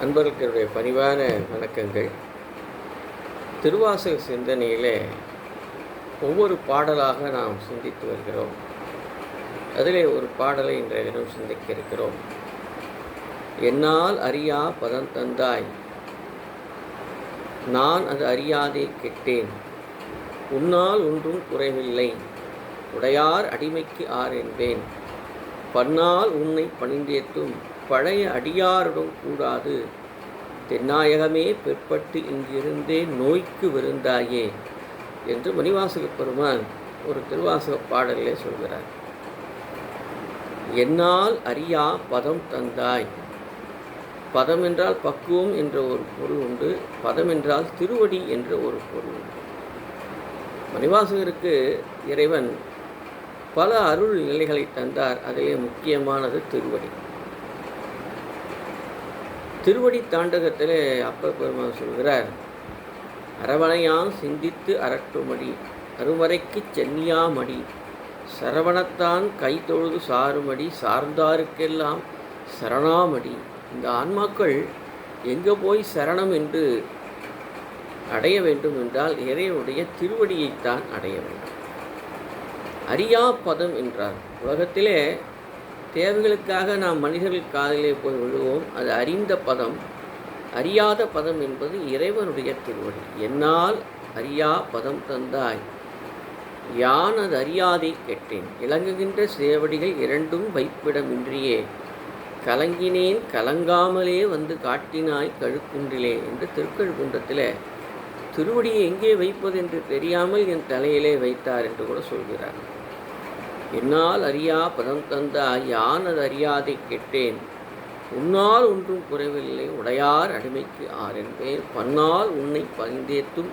அன்பர்களுடைய பணிவான வணக்கங்கள். திருவாசக சிந்தனையிலே ஒவ்வொரு பாடலாக நாம் சிந்தித்து வருகிறோம். அதிலே ஒரு பாடலை இன்றைய தினம் சிந்திக்க இருக்கிறோம். என்னால் அறியா பதம் தந்தாய். நான் அது அறியாதே கெட்டேன். உன்னால் ஒன்றும் குறைவில்லை. உடையார் அடிமைக்கு ஆர் என்பேன். பன்னால் உன்னை பணிந்தேத்தும். பழைய அடியாருடன் கூடாது. தென்னாயகமே பிற்பட்டு இங்கிருந்தே நோய்க்கு விருந்தாயே என்று மணிவாசக பெருமான் ஒரு திருவாசக பாடலிலே சொல்கிறார். என்னால் அறியா பதம் தந்தாய். பதம் என்றால் பக்குவம் என்ற ஒரு பொருள் உண்டு. பதம் என்றால் திருவடி என்ற ஒரு பொருள் உண்டு. மணிவாசகருக்கு இறைவன் பல அருள் நிலைகளை தந்தார். அதிலே முக்கியமானது திருவடி. திருவடி தாண்டகத்தில் அப்ப பெருமான் சொல்கிறார் அரவணையான் சிந்தித்து அரட்டுமடி அருமறைக்கு சென்னியாமடி சரவணத்தான் கை தொழுது சாருமடி சார்ந்தாருக்கெல்லாம் சரணாமடி. இந்த ஆன்மாக்கள் எங்கே போய் சரணம் என்று அடைய வேண்டும் என்றால் இறைவனுடைய திருவடியைத்தான் அடைய வேண்டும். அரியா பதம் என்றார். உலகத்திலே தேவைகளுக்காக நாம் மனிதர்கள் காதலே போய் விழுவோம். அது அறிந்த பதம் அறியாத பதம் என்பது இறைவனுடைய திருவடி. என்னால் அறியா பதம் தந்தாய். யான் அது அறியாதே கெட்டேன். இலங்குகின்ற சேவடிகள் இரண்டும் வைப்பிடமின்றியே. கலங்கினேன் கலங்காமலே வந்து காட்டினாய் கழுக்குன்றிலே என்று திருக்கழுக்குன்றத்தில் திருவடியை எங்கே வைப்பது என்று தெரியாமல் என் தலையிலே வைத்தார் என்று கூட சொல்கிறார். என்னால் அறியா பதம் தந்தா யான் அது அறியாதை கேட்டேன். உன்னால் ஒன்றும் குறைவில்லை உடையார் அடிமைக்கு ஆர் பேர் பன்னால் உன்னை பகிர்ந்தேத்தும்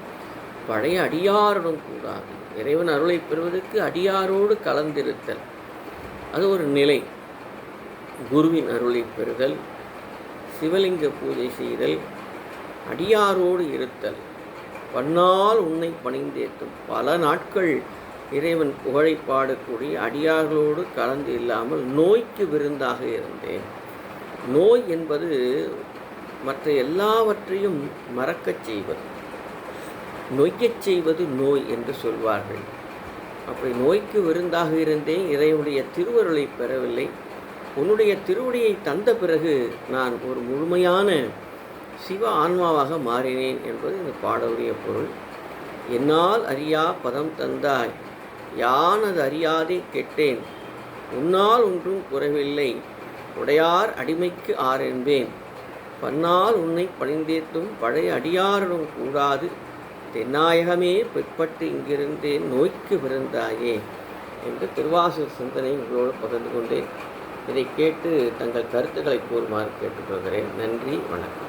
பழைய அடியாருடன் கூடாது. இறைவன் அருளை பெறுவதற்கு அடியாரோடு கலந்திருத்தல். அது ஒரு நிலை. குருவின் அருளை பெறுதல். சிவலிங்க பூஜை செய்தல். அடியாரோடு இருத்தல். பன்னால் உன்னை பணிந்தேத்தும் பல நாட்கள் இறைவன் புகழை பாடக்கூடிய அடியார்களோடு கலந்து இல்லாமல் நோய்க்கு விருந்தாக இருந்தேன். நோய் என்பது மற்ற எல்லாவற்றையும் மறக்கச் செய்வது. நொய்யச் செய்வது நோய் என்று சொல்வார்கள். அப்படி நோய்க்கு விருந்தாக இருந்தேன். இறைவனுடைய திருவருளை பெறவில்லை. உன்னுடைய திருவடியை தந்த பிறகு நான் ஒரு முழுமையான சிவ ஆன்மாவாக மாறினேன் என்பது இந்த பாடலுடைய பொருள். என்னால் அறியா பதம் தந்தாய். யானது அறியாதே கெட்டேன். உன்னால் ஒன்றும் குறைவில்லை. உடையார் அடிமைக்கு ஆரென்பேன் பன்னால் உன்னை பணிந்தேத்தும் பழைய அடியாருடன் கூடாது தென்னாயகமே பிற்பட்டு இங்கிருந்தேன். நோய்க்கு விருந்தாயே என்று திருவாசூர் சிந்தனை உங்களோடு பகிர்ந்து கொண்டேன். இதை கேட்டு தங்கள் கருத்துக்களை கூறுமாறு கேட்டுக்கொள்கிறேன். நன்றி வணக்கம்.